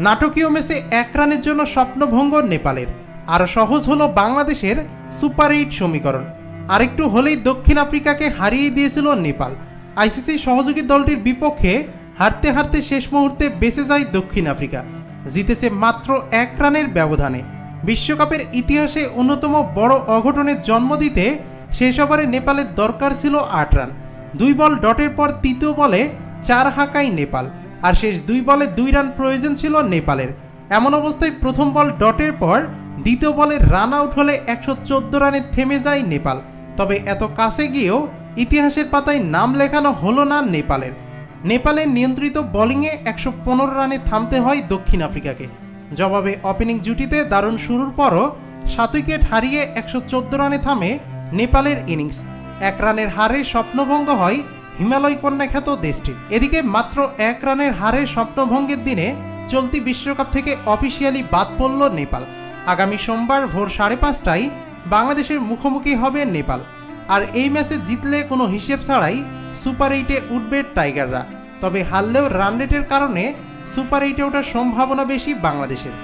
নাটকীয় ম্যাচে এক রানের জন্য স্বপ্নভঙ্গ নেপালের। আরও সহজ হলো বাংলাদেশের সুপার এইট সমীকরণ। আরেকটু হলেই দক্ষিণ আফ্রিকাকে হারিয়ে দিয়েছিল নেপাল। আইসিসি সহযোগী দলটির বিপক্ষে হারতে হারতে শেষ মুহূর্তে বেঁচে যায় দক্ষিণ আফ্রিকা। জিতেছে মাত্র এক রানের ব্যবধানে। বিশ্বকাপের ইতিহাসে অন্যতম বড় অঘটনের জন্ম দিতে শেষ ওভারে নেপালের দরকার ছিল আট রান। দুই বল ডটের পর তৃতীয় বলে চার হাঁকাই নেপাল। আর শেষ দুই বলে দুই রান প্রয়োজন ছিল নেপালের। এমন অবস্থায় প্রথম বল ডটের পর দ্বিতীয় বলে রান আউট হলে একশো চোদ্দ রানে থেমে যায় নেপাল। তবে এত কাছে গিয়েও ইতিহাসের পাতায় নাম লেখানো হলো না নেপালের। নেপালের নিয়ন্ত্রিত বোলিংয়ে একশো পনেরো রানে থামতে হয় দক্ষিণ আফ্রিকাকে। জবাবে ওপেনিং জুটিতে দারুণ শুরুর পরও সাত উইকেট হারিয়ে একশো চোদ্দ রানে থামে নেপালের ইনিংস। এক রানের হারে স্বপ্নভঙ্গ হয় হিমালয় কন্যা খ্যাত দেশটির এদিকে মাত্র এক রানের হারে স্বপ্নভঙ্গের দিনে চলতি বিশ্বকাপ থেকে অফিসিয়ালি বাদ পড়ল নেপাল। আগামী সোমবার ভোর সাড়ে পাঁচটায় বাংলাদেশের মুখোমুখি হবে নেপাল। আর এই ম্যাচে জিতলে কোনো হিসেব ছাড়াই সুপার এইটে উঠবে টাইগাররা। তবে হারলেও রান রেটের কারণে সুপার এইটে ওঠার সম্ভাবনা বেশি বাংলাদেশের।